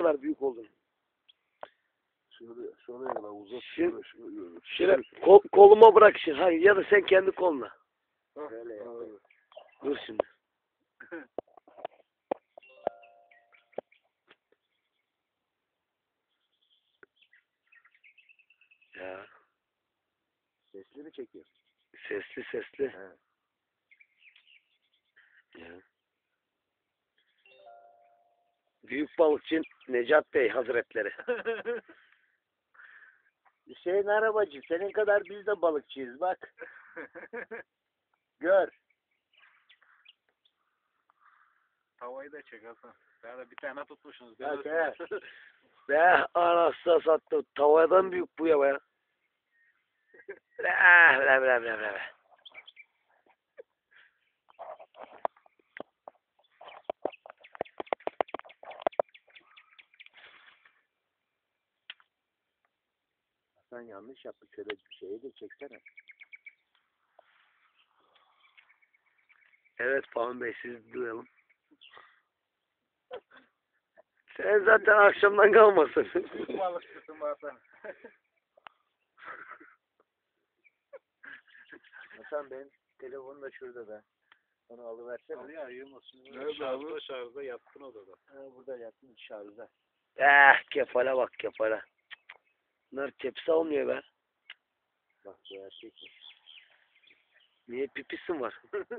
kadar büyük oldun. Şöyle, şöyle kadar uzat. Şimdi- Şöyle, şöyle, Şöyle kol, koluma bırak şimdi. Hayır ya da sen kendi koluna. Böyle yap. Dur şimdi. Ya Sesli mi çekiyor? sesli sesli. He. Ya. Büyük balıkçı Necat Bey Hazretleri. Hüseyin arabacı senin kadar biz de balıkçıyız bak. Gör. Tavayı da çek Hasan. Daha da bir tane tutmuşsunuz. Bak he. Be anasını sattı. Tavadan büyük bu ya be. Bre bre bre bre bre. Sen yanlış yaptın. Şöyle bir şeyi de çeksene. Evet Fahmi Bey siz duyalım. Sen zaten akşamdan kalmasın. Balıkçısın Hasan. Hasan benim telefon da şurada da. Onu alıversene. Al ya. Nerede şarjda şarjda yattın odada. Ha, burada yattım şarjda. Eh kefale bak kefale. Bunlar tepsi almıyor be. Bak bu erkek. Niye pipisin var?